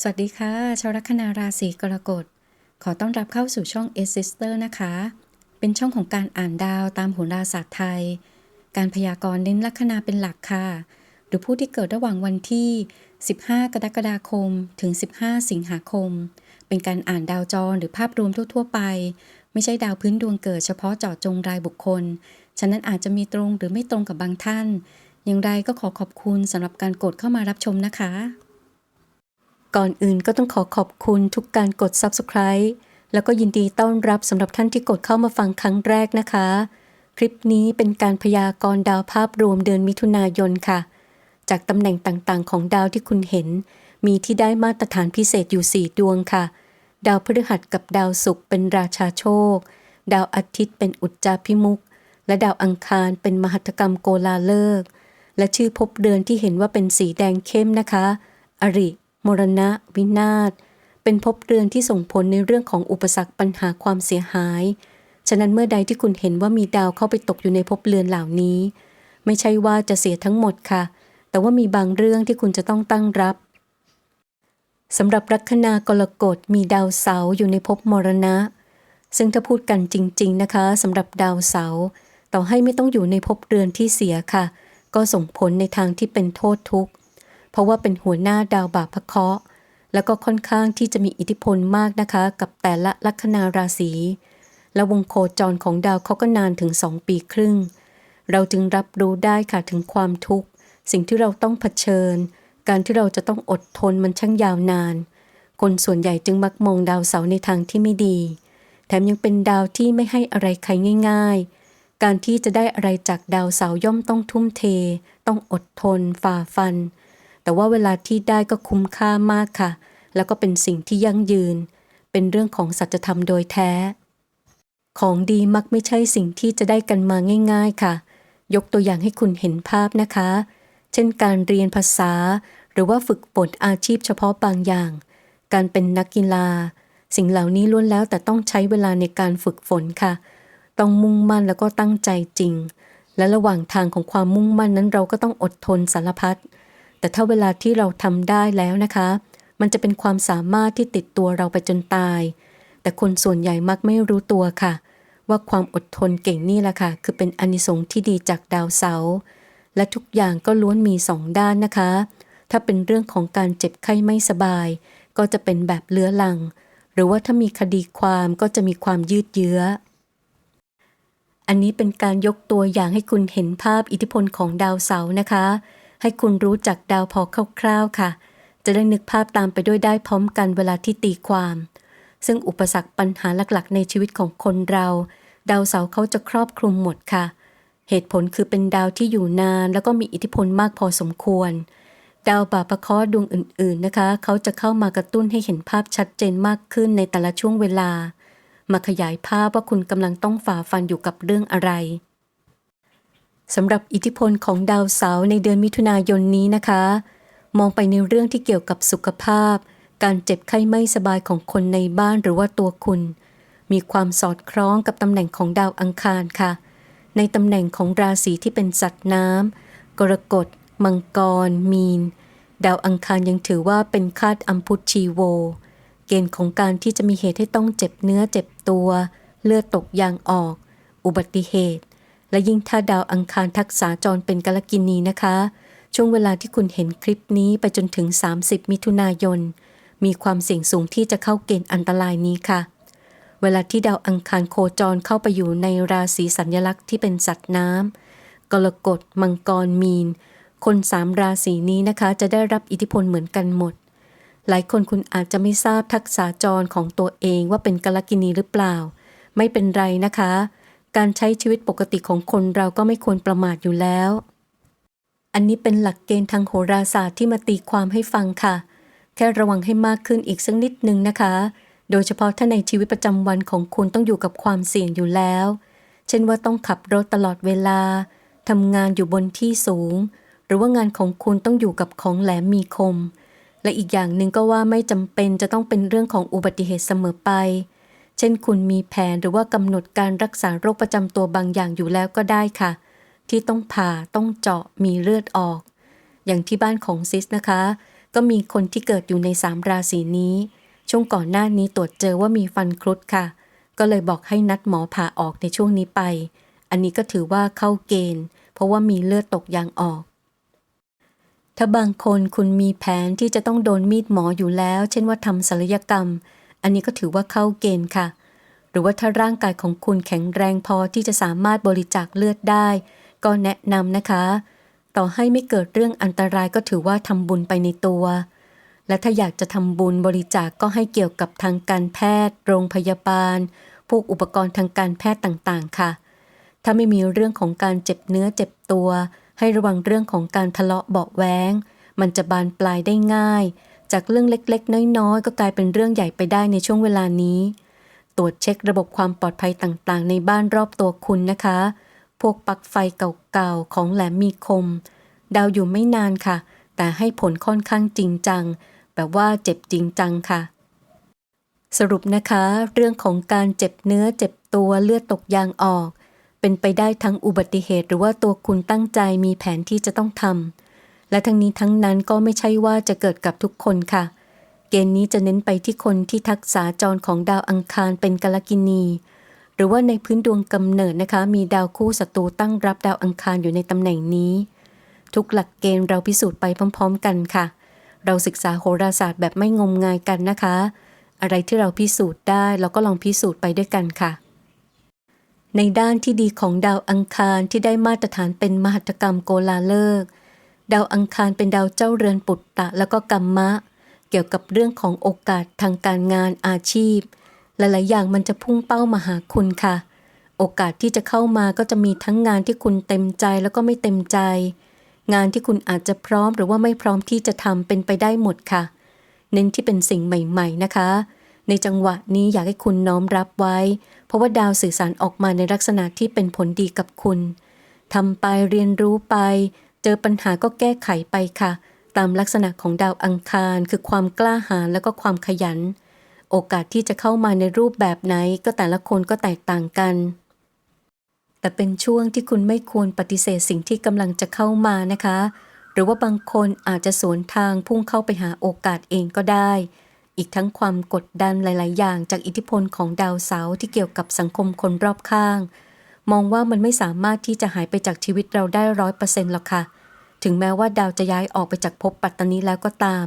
สวัสดีค่ะ ชาวลัคนาราศีกรกฎ ขอต้อนรับเข้าสู่ช่อง S Sister นะคะ เป็นช่องของการอ่านดาวตามโหราศาสตร์ไทย การพยากรณ์เน้นลัคนาเป็นหลักค่ะ หรือผู้ที่เกิดระหว่างวันที่ 15 กรกฎาคม ถึง 15 สิงหาคม เป็นการอ่านดาวจรหรือภาพรวมทั่ว ๆ ไป ไม่ใช่ดาวพื้นดวงเกิดเฉพาะเจาะจงรายบุคคล ฉะนั้นอาจจะมีตรงหรือไม่ตรงกับบางท่าน อย่างไรก็ขอขอบคุณสำหรับการกดเข้ามารับชมนะคะ ก่อนอื่นก็ต้องขอขอบคุณทุกการกด Subscribe แล้วก็ยินดีต้อนรับสำหรับท่านที่กดเข้ามาฟังครั้งแรกนะคะ คลิปนี้เป็นการพยากรณ์ดาวภาพรวมเดือนมิถุนายนค่ะ จากตำแหน่งต่างๆ ของดาวที่คุณเห็น มีที่ได้มาตรฐานพิเศษอยู่ 4 ดวงค่ะ ดาวพฤหัสกับดาวศุกร์เป็นราชาโชค ดาวอาทิตย์เป็นอุจจาพิมุก และดาวอังคารเป็นมหัตกรรมโกลาเลิก และชื่อภพเดือนที่เห็นว่าเป็นสีแดงเข้มนะคะ อริ มรณะ วินาศ เป็นภพเรือนที่ส่งผลในเรื่องของอุปสรรคปัญหาความเสียหาย ฉะนั้นเมื่อใดที่คุณเห็นว่ามีดาวเข้าไปตกอยู่ในภพเรือนเหล่านี้ ไม่ใช่ว่าจะเสียทั้งหมดค่ะ แต่ว่ามีบางเรื่องที่คุณจะต้องตั้งรับสำหรับลัคนากรกฎมีดาวเสาอยู่ในภพมรณะ ซึ่งถ้าพูดกันจริง ๆ นะคะสำหรับดาวเสาต่อให้ไม่ต้องอยู่ในภพเรือนที่เสียค่ะ ก็ส่งผลในทางที่เป็นโทษทุกข์ เพราะว่าเป็นหัวหน้าดาวบาปพระเคราะห์แล้วก็ค่อนข้างที่จะมีอิทธิพลมากนะคะ กับแต่ละลัคนาราศี และวงโคจรของดาวเขาก็นานถึง2ปีครึ่ง เราจึงรับรู้ได้ค่ะถึงความทุกข์ สิ่งที่เราต้องเผชิญ การที่เราจะต้องอดทนมันช่างยาวนาน คนส่วนใหญ่จึงมักมองดาวเสาร์ในทางที่ไม่ดี แถมยังเป็นดาวที่ไม่ให้อะไรใครง่าย ๆ การที่จะได้อะไรจากดาวเสาร์ย่อมต้องทุ่มเท ต้องอดทน ฝ่าฟัน แต่ว่าเวลาที่ได้ก็คุ้มค่ามากค่ะ แล้วก็เป็นสิ่งที่ยั่งยืน เป็นเรื่องของสัจธรรมโดยแท้ ของดีมักไม่ใช่สิ่งที่จะได้กันมาง่าย ๆค่ะ ยกตัวอย่างให้คุณเห็นภาพนะคะ เช่นการเรียนภาษา หรือว่าฝึกฝนอาชีพเฉพาะบางอย่าง การเป็นนักกีฬา สิ่งเหล่านี้ล้วนแล้วแต่ต้องใช้เวลาในการฝึกฝนค่ะ ต้องมุ่งมั่นแล้วก็ตั้งใจจริง และระหว่างทางของความมุ่งมั่นนั้นเราก็ต้องอดทนสารพัด แต่ถ้าเวลาที่เราทำได้แล้วนะคะ มันจะเป็นความสามารถที่ติดตัวเราไปจนตาย แต่คนส่วนใหญ่มักไม่รู้ตัวค่ะ ว่าความอดทนเก่งนี่แหละค่ะ คือเป็นอนิสงส์ที่ดีจากดาวเสาร์และทุกอย่างก็ล้วนมีสองด้านนะคะ ถ้าเป็นเรื่องของการเจ็บไข้ไม่สบาย ก็จะเป็นแบบเลื้อรัง หรือว่าถ้ามีคดีความก็จะมีความยืดเยื้อ อันนี้เป็นการยกตัวอย่างให้คุณเห็นภาพอิทธิพลของดาวเสาร์นะคะ ให้คุณรู้จักดาวพอคร่าวๆค่ะ จะได้นึกภาพตามไปด้วยได้พร้อมกันเวลาที่ตีความ ซึ่งอุปสรรคปัญหาหลักๆ ในชีวิตของคนเรา ดาวเสาเขาจะครอบคลุมหมดค่ะ เหตุผลคือเป็นดาวที่อยู่นาน แล้วก็มีอิทธิพลมากพอสมควร ดาวบาปะเคราะห์ดวงอื่น ๆนะคะ เขาจะเข้ามากระตุ้นให้เห็นภาพชัดเจนมากขึ้นในแต่ละช่วงเวลา มาขยายภาพว่าคุณกำลังต้องฝ่าฟันอยู่กับเรื่องอะไร สำหรับอิทธิพลของดาวเสาร์ในเดือนมิถุนายนนี้นะคะ มองไปในเรื่องที่เกี่ยวกับสุขภาพ การเจ็บไข้ไม่สบายของคนในบ้านหรือว่าตัวคุณ มีความสอดคล้องกับตำแหน่งของดาวอังคารค่ะ ในตำแหน่งของราศีที่เป็นสัตว์น้ำกรกฎ มังกร มีน ดาวอังคารยังถือว่าเป็นคาดอัมพุชีโว เกณฑ์ของการที่จะมีเหตุให้ต้องเจ็บเนื้อเจ็บตัว เลือดตกยางออก อุบัติเหตุ และยิ่งถ้าดาวอังคารทักษาจรเป็นกาลกินีนะคะ ช่วงเวลาที่คุณเห็นคลิปนี้ไปจนถึง 30 มิถุนายน มีความเสี่ยงสูงที่จะเข้าเกณฑ์อันตรายนี้ค่ะ เวลาที่ดาวอังคารโคจรเข้าไปอยู่ในราศีสัญลักษณ์ที่เป็นสัตว์น้ำกรกฎ มังกร มีน คนสามราศีนี้นะคะ จะได้รับอิทธิพลเหมือนกันหมด หลายคนคุณอาจจะไม่ทราบทักษะจรของตัวเองว่าเป็นกาลกินีหรือเปล่า ไม่เป็นไรนะคะ การใช้ชีวิตปกติของคนเราก็ไม่ควรประมาทอยู่แล้ว อันนี้เป็นหลักเกณฑ์ทางโหราศาสตร์ที่มาตีความให้ฟังค่ะ แค่ระวังให้มากขึ้นอีกสักนิดนึงนะคะ โดยเฉพาะถ้าในชีวิตประจำวันของคุณต้องอยู่กับความเสี่ยงอยู่แล้ว เช่นว่าต้องขับรถตลอดเวลาทำงานอยู่บนที่สูง หรือว่างานของคุณต้องอยู่กับของแหลมมีคม และอีกอย่างหนึ่งก็ว่าไม่จำเป็นจะต้องเป็นเรื่องของอุบัติเหตุเสมอไป เช่นคุณมีแผนหรือว่ากำหนดการรักษาโรคประจำตัวบางอย่างอยู่แล้วก็ได้ค่ะ ที่ต้องผ่าต้องเจาะมีเลือดออก อย่างที่บ้านของซิสนะคะ ก็มีคนที่เกิดอยู่ในสามราศีนี้ ช่วงก่อนหน้านี้ตรวจเจอว่ามีฟันครุดค่ะ ก็เลยบอกให้นัดหมอผ่าออกในช่วงนี้ไป อันนี้ก็ถือว่าเข้าเกณฑ์ เพราะว่ามีเลือดตกยางออกถ้าบางคนคุณมีแผนที่จะต้องโดนมีดหมออยู่แล้ว เช่นว่าทำศัลยกรรม อันนี้ก็ถือว่าเข้าเกณฑ์ค่ะ หรือว่าถ้าร่างกายของคุณแข็งแรงพอที่จะสามารถบริจาคเลือดได้ ก็แนะนำนะคะ ต่อให้ไม่เกิดเรื่องอันตรายก็ถือว่าทำบุญไปในตัว และถ้าอยากจะทำบุญบริจาคก็ให้เกี่ยวกับทางการแพทย์ โรงพยาบาล พวกอุปกรณ์ทางการแพทย์ต่างๆ ค่ะ ถ้าไม่มีเรื่องของการเจ็บเนื้อเจ็บตัว ให้ระวังเรื่องของการทะเลาะเบาะแว้งมันจะบานปลายได้ง่าย จากเรื่องเล็กๆ น้อยๆ ก็กลายเป็นเรื่องใหญ่ไปได้ในช่วงเวลานี้ ตรวจเช็คระบบความปลอดภัยต่างๆ ในบ้านรอบตัวคุณนะคะ พวกปลั๊กไฟเก่าๆ ของแหลมมีคม ดาวอยู่ไม่นานค่ะ แต่ให้ผลค่อนข้างจริงจัง แบบว่าเจ็บจริงจังค่ะ สรุปนะคะ เรื่องของการเจ็บเนื้อเจ็บตัวเลือดตกยางออก เป็นไปได้ทั้งอุบัติเหตุ หรือว่าตัวคุณตั้งใจมีแผนที่จะต้องทำ และทั้งนี้ทั้งนั้นก็ไม่ใช่ว่าจะเกิดกับทุกคนค่ะ เกณฑ์นี้จะเน้นไปที่คนที่ทักษาจรของดาวอังคารเป็นกาลกินี หรือว่าในพื้นดวงกำเนิดนะคะ มีดาวคู่ศัตรูตั้งรับดาวอังคารอยู่ในตำแหน่งนี้ ทุกหลักเกณฑ์เราพิสูจน์ไปพร้อม ๆ กันค่ะ เราศึกษาโหราศาสตร์แบบไม่งมงายกันนะคะ อะไรที่เราพิสูจน์ได้เราก็ลองพิสูจน์ไปด้วยกันค่ะในด้านที่ดีของดาวอังคารที่ได้มาตรฐานเป็นมหัตกรรมโกลาเลิก ดาวอังคารเป็นดาวเจ้าเรือนปุตตะแล้วก็กัมมะ เกี่ยวกับเรื่องของโอกาสทางการงานอาชีพ หลายๆ อย่างมันจะพุ่งเป้ามาหาคุณค่ะ โอกาสที่จะเข้ามาก็จะมีทั้งงานที่คุณเต็มใจแล้วก็ไม่เต็มใจ งานที่คุณอาจจะพร้อมหรือว่าไม่พร้อมที่จะทำเป็นไปได้หมดค่ะ เน้นที่เป็นสิ่งใหม่ ๆ นะคะ ในจังหวะนี้อยากให้คุณน้อมรับไว้ เพราะว่าดาวสื่อสารออกมาในลักษณะที่เป็นผลดีกับคุณทำไปเรียนรู้ไป เจอปัญหาก็แก้ไขไปค่ะ ตามลักษณะของดาวอังคารคือความกล้าหาญและก็ความขยัน โอกาสที่จะเข้ามาในรูปแบบไหนก็แต่ละคนก็แตกต่างกัน แต่เป็นช่วงที่คุณไม่ควรปฏิเสธสิ่งที่กำลังจะเข้ามานะคะ หรือว่าบางคนอาจจะสวนทางพุ่งเข้าไปหาโอกาสเองก็ได้ อีกทั้งความกดดันหลาย ๆ อย่างจากอิทธิพลของดาวเสาร์ที่เกี่ยวกับสังคมคนรอบข้าง มองว่ามันไม่สามารถที่จะหายไปจากชีวิตเราได้ร้อยเปอร์เซ็นต์หรอกค่ะ ถึงแม้ว่าดาวจะย้ายออกไปจากภพปัตตานีแล้วก็ตาม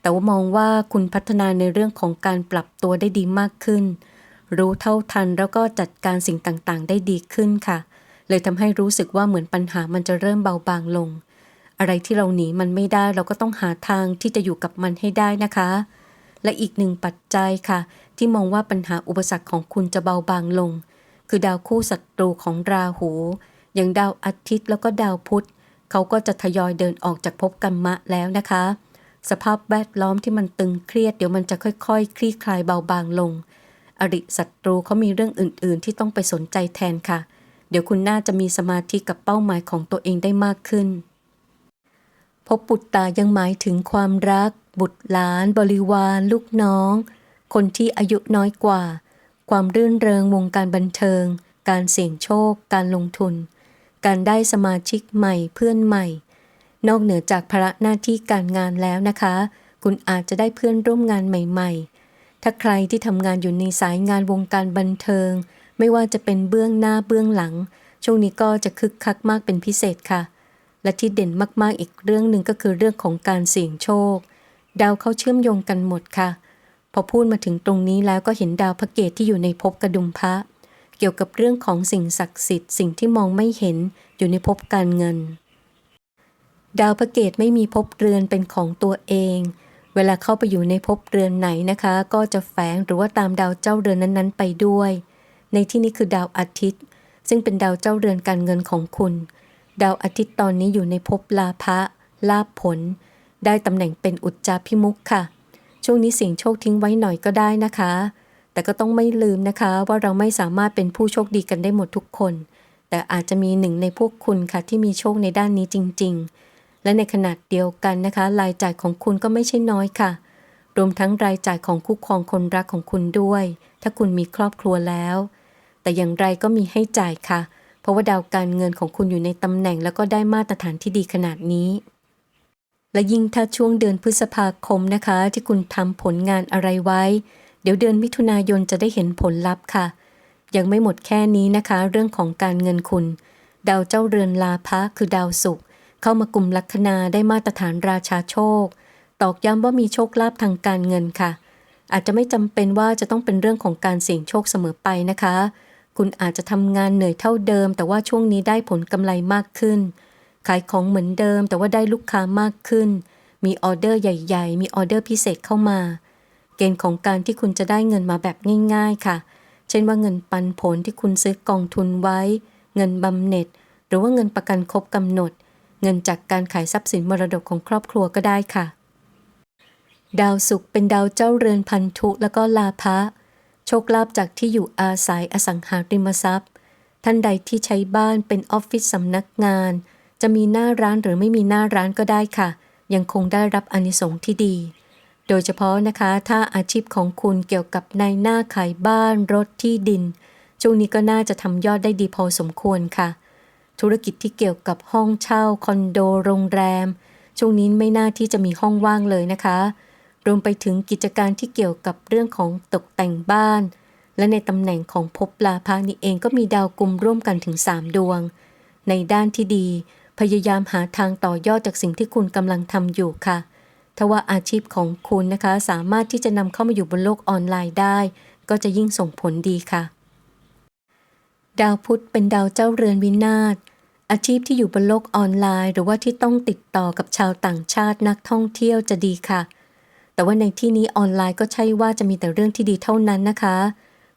แต่ว่ามองว่าคุณพัฒนาในเรื่องของการปรับตัวได้ดีมากขึ้น รู้เท่าทันแล้วก็จัดการสิ่งต่างๆ ได้ดีขึ้นค่ะ เลยทำให้รู้สึกว่าเหมือนปัญหามันจะเริ่มเบาบางลง อะไรที่เราหนีมันไม่ได้เราก็ต้องหาทางที่จะอยู่กับมันให้ได้นะคะ และอีกหนึ่งปัจจัยค่ะ ที่มองว่าปัญหาอุปสรรคของคุณจะเบาบางลง คือดาวคู่ศัตรูของราหู อย่างดาวอาทิตย์แล้วก็ดาวพุธเขาก็จะทยอยเดินออกจากภพกรรมะแล้วนะคะ สภาพแวดล้อมที่มันตึงเครียดเดี๋ยวมันจะค่อยๆคลี่คลายเบาบางลง อริศัตรูเขามีเรื่องอื่น ๆ ที่ต้องไปสนใจแทนค่ะ เดี๋ยวคุณน่าจะมีสมาธิกับเป้าหมายของตัวเองได้มากขึ้นพบปุตตายังหมายถึงความรัก บุตรหลาน บริวาร ลูกน้อง คนที่อายุน้อยกว่า ความรื่นเริงวงการบันเทิง การเสี่ยงโชค การลงทุน การได้สมาชิกใหม่เพื่อนใหม่ นอกเหนือจากภาระหน้าที่การงานแล้วนะคะ คุณอาจจะได้เพื่อนร่วมงานใหม่ๆ ถ้าใครที่ทำงานอยู่ในสายงานวงการบันเทิง ไม่ว่าจะเป็นเบื้องหน้าเบื้องหลัง ช่วงนี้ก็จะคึกคักมากเป็นพิเศษค่ะ และที่เด่นมากๆอีกเรื่องหนึ่งก็คือเรื่องของการเสี่ยงโชค ดาวเขาเชื่อมโยงกันหมดค่ะ พอพูดมาถึงตรงนี้แล้วก็เห็นดาวพระเกตที่อยู่ในภพกระดุมพระ เกี่ยวกับเรื่องของสิ่งศักดิ์สิทธิ์สิ่งที่มองไม่เห็นอยู่ในภพการเงิน ดาวพระเกตไม่มีภพเรือนเป็นของตัวเอง เวลาเข้าไปอยู่ในภพเรือนไหนนะคะ ก็จะแฝงหรือว่าตามดาวเจ้าเรือนนั้นๆ ไปด้วย ในที่นี้คือดาวอาทิตย์ ซึ่งเป็นดาวเจ้าเรือนการเงินของคุณ ดาวอาทิตย์ตอนนี้อยู่ในภพลาภะลาภผล ได้ตำแหน่งเป็นอุจจาพิมุขค่ะ ช่วงนี้เสี่ยงโชคทิ้งไว้หน่อยก็ได้นะคะ แต่ก็ต้องไม่ลืมนะคะว่าเราไม่สามารถเป็นผู้โชคดีกันได้หมดทุกคน แต่อาจจะมีหนึ่งในพวกคุณค่ะที่มีโชคในด้านนี้จริง ๆ และในขนาดเดียวกันนะคะ รายจ่ายของคุณก็ไม่ใช่น้อยค่ะ รวมทั้งรายจ่ายของคู่ครองคนรักของคุณด้วย ถ้าคุณมีครอบครัวแล้ว แต่อย่างไรก็มีให้จ่ายค่ะ เพราะว่าดาวการเงินของคุณอยู่ในตำแหน่งแล้วก็ได้มาตรฐานที่ดีขนาดนี้ และยิ่งถ้าช่วงเดือนพฤษภาคมนะคะ ที่คุณทำผลงานอะไรไว้ เดี๋ยวเดือนมิถุนายนจะได้เห็นผลลัพธ์ค่ะ ยังไม่หมดแค่นี้นะคะ เรื่องของการเงินคุณ ดาวเจ้าเรือนลาภะคือดาวศุกร์เข้ามากลุ่มลัคนาได้มาตรฐานราชาโชค ตอกย้ำว่ามีโชคลาภทางการเงินค่ะ อาจจะไม่จำเป็นว่าจะต้องเป็นเรื่องของการเสี่ยงโชคเสมอไปนะคะ คุณอาจจะทำงานเหนื่อยเท่าเดิม แต่ว่าช่วงนี้ได้ผลกำไรมากขึ้น ขายของเหมือนเดิม แต่ว่าได้ลูกค้ามากขึ้น มีออเดอร์ใหญ่ ๆ มีออเดอร์พิเศษเข้ามา เกณฑ์ของการที่คุณจะได้เงินมาแบบง่าย ๆ ค่ะ เช่นว่าเงินปันผลที่คุณซื้อกองทุนไว้ เงินบำเหน็จ หรือว่าเงินประกันครบกำหนด เงินจากการขายทรัพย์สินมรดกของครอบครัวก็ได้ค่ะ ดาวศุกร์เป็นดาวเจ้าเรือนพันธุแล้วก็ลาภะโชคลาภจากที่อยู่อาศัยอสังหาริมทรัพย์ ท่านใดที่ใช้บ้านเป็นออฟฟิศสำนักงาน จะมีหน้าร้านหรือไม่มีหน้าร้านก็ได้ค่ะ ยังคงได้รับอนิสงส์ที่ดี โดยเฉพาะนะคะ ถ้าอาชีพของคุณเกี่ยวกับในหน้าขายบ้านรถที่ดิน ช่วงนี้ก็น่าจะทำยอดได้ดีพอสมควรค่ะ ธุรกิจที่เกี่ยวกับห้องเช่าคอนโดโรงแรม ช่วงนี้ไม่น่าที่จะมีห้องว่างเลยนะคะ รวมไปถึงกิจการที่เกี่ยวกับเรื่องของตกแต่งบ้าน และในตำแหน่งของภพลาภานี้เองก็มีดาวกลุ่มร่วมกันถึง 3 ดวง ในด้านที่ดี พยายามหาทางต่อยอดจากสิ่งที่คุณกำลังทำอยู่ค่ะถ้าว่าอาชีพของคุณนะคะ สามารถที่จะนำเข้ามาอยู่บนโลกออนไลน์ได้ ก็จะยิ่งส่งผลดีค่ะ ดาวพุธเป็นดาวเจ้าเรือนวินาศอาชีพที่อยู่บนโลกออนไลน์ หรือว่าที่ต้องติดต่อกับชาวต่างชาตินักท่องเที่ยวจะดีค่ะ แต่ว่าในที่นี้ออนไลน์ก็ใช่ว่าจะมีแต่เรื่องที่ดีเท่านั้นนะคะ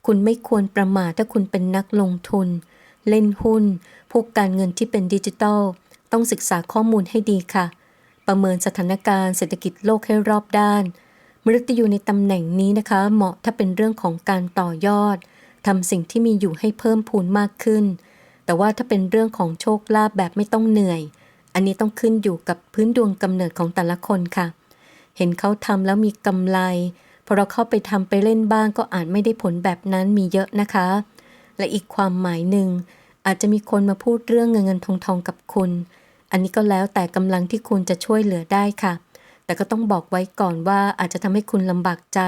คุณไม่ควรประมาทถ้าคุณเป็นนักลงทุน เล่นหุ้น พวกการเงินที่เป็นดิจิทัล ต้องศึกษาข้อมูลให้ดีค่ะ ประเมินสถานการณ์เศรษฐกิจโลกให้รอบด้านมฤตยูในตำแหน่งนี้นะคะ เหมาะถ้าเป็นเรื่องของการต่อยอดทำสิ่งที่มีอยู่ให้เพิ่มพูนมากขึ้น แต่ว่าถ้าเป็นเรื่องของโชคลาภแบบไม่ต้องเหนื่อย อันนี้ต้องขึ้นอยู่กับพื้นดวงกำเนิดของแต่ละคนค่ะ เห็นเขาทำแล้วมีกำไรพอเราเข้าไปทำไปเล่นบ้างก็อาจไม่ได้ผลแบบนั้นมีเยอะนะคะ และอีกความหมายหนึ่งอาจจะมีคนมาพูดเรื่องเงินเงินทองทองกับคุณ อันนี้ก็แล้วแต่กำลังที่คุณจะช่วยเหลือได้ค่ะ แต่ก็ต้องบอกไว้ก่อนว่าอาจจะทำให้คุณลำบากใจ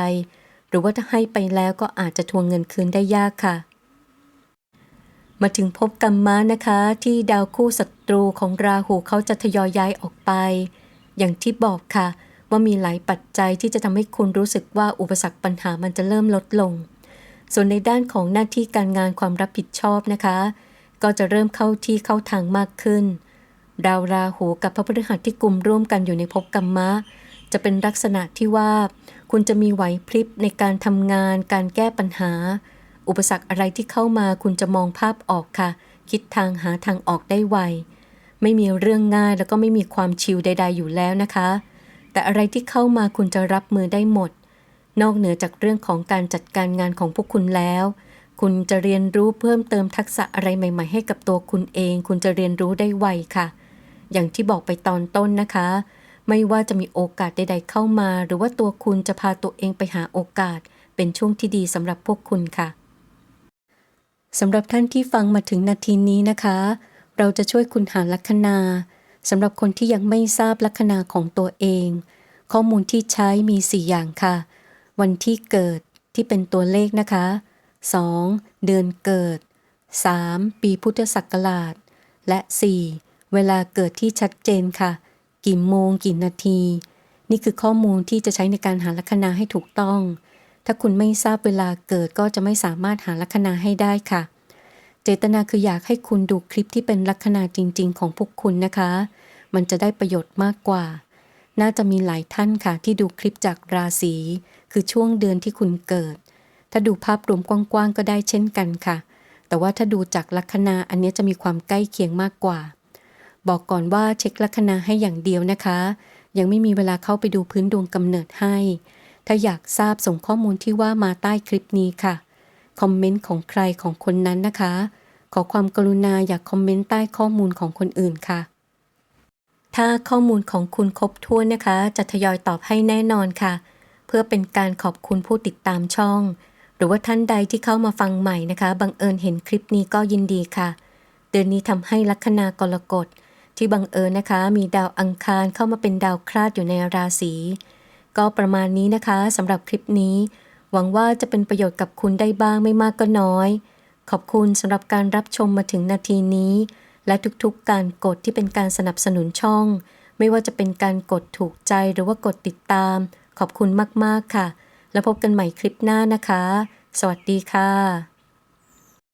หรือว่าถ้าให้ไปแล้วก็อาจจะทวงเงินคืนได้ยากค่ะ มาถึงภพกรรมะนะคะ ที่ดาวคู่ศัตรูของราหูเขาจะทยอยย้ายออกไป อย่างที่บอกค่ะ ว่ามีหลายปัจจัยที่จะทำให้คุณรู้สึกว่าอุปสรรคปัญหามันจะเริ่มลดลง ส่วนในด้านของหน้าที่การงานความรับผิดชอบนะคะ ก็จะเริ่มเข้าที่เข้าทางมากขึ้น ดาวราหูกับพระพฤหัสที่กลุ่มร่วมกันอยู่ในภพกรรมะ จะเป็นลักษณะที่ว่า คุณจะมีไหวพริบในการทำงาน การแก้ปัญหา อุปสรรคอะไรที่เข้ามาคุณจะมองภาพออกค่ะ คิดทางหาทางออกได้ไว ไม่มีเรื่องง่ายแล้วก็ไม่มีความชิลใด ๆ อยู่แล้วนะคะ แต่อะไรที่เข้ามาคุณจะรับมือได้หมด นอกเหนือจากเรื่องของการจัดการงานของพวกคุณแล้วคุณจะเรียนรู้เพิ่มเติมทักษะอะไรใหม่ ๆ ให้กับตัวคุณเอง คุณจะเรียนรู้ได้ไวค่ะ อย่างที่บอกไปตอนต้นนะคะ ไม่ว่าจะมีโอกาสใด ๆ เข้ามา หรือว่าตัวคุณจะพาตัวเองไปหาโอกาส เป็นช่วงที่ดีสำหรับพวกคุณค่ะสำหรับท่านที่ฟังมาถึงนาทีนี้นะคะ เราจะช่วยคุณหาลัคนาสำหรับคนที่ยังไม่ทราบลัคนาของตัวเอง ข้อมูลที่ใช้มี 4 อย่างค่ะ วันที่เกิดที่เป็นตัวเลขนะคะ 2. เดือนเกิด 3. ปีพุทธศักราช และ 4. เวลาเกิดที่ชัดเจนค่ะ กี่โมงกี่นาที นี่คือข้อมูลที่จะใช้ในการหาลัคนาให้ถูกต้อง ถ้าคุณไม่ทราบเวลาเกิดก็จะไม่สามารถหาลัคนาให้ได้ค่ะ เจตนาคืออยากให้คุณดูคลิปที่เป็นลัคนาจริง ๆ ของพวกคุณนะคะ มันจะได้ประโยชน์มากกว่า น่าจะมีหลายท่านค่ะ ที่ดูคลิปจากราศีคือช่วงเดือนที่คุณเกิด ถ้าดูภาพรวมกว้างๆก็ได้เช่นกันค่ะ แต่ว่าถ้าดูจากลัคนาอันนี้จะมีความใกล้เคียงมากกว่า บอกก่อนว่าเช็คลัคนาให้อย่างเดียวนะคะ ยังไม่มีเวลาเข้าไปดูพื้นดวงกำเนิดให้ ถ้าอยากทราบส่งข้อมูลที่ว่ามาใต้คลิปนี้ค่ะ คอมเมนต์ของใครของคนนั้นนะคะ ขอความกรุณาอย่าคอมเมนต์ใต้ข้อมูลของคนอื่นค่ะ ถ้าข้อมูลของคุณครบถ้วนนะคะ จะทยอยตอบให้แน่นอนค่ะ เพื่อเป็นการขอบคุณผู้ติดตามช่อง หรือว่าท่านใดที่เข้ามาฟังใหม่นะคะ บังเอิญเห็นคลิปนี้ก็ยินดีค่ะ เดือนนี้ทำให้ลัคนากรกฎ ที่บังเอิญนะคะ มีดาวอังคารเข้ามาเป็นดาวคราดอยู่ในราศีก็ประมาณนี้นะคะสำหรับคลิปนี้ หวังว่าจะเป็นประโยชน์กับคุณได้บ้างไม่มากก็น้อย ขอบคุณสำหรับการรับชมมาถึงนาทีนี้ และทุกๆการกดที่เป็นการสนับสนุนช่อง ไม่ว่าจะเป็นการกดถูกใจหรือว่ากดติดตาม ขอบคุณมากๆค่ะ แล้วพบกันใหม่คลิปหน้านะคะ สวัสดีค่ะ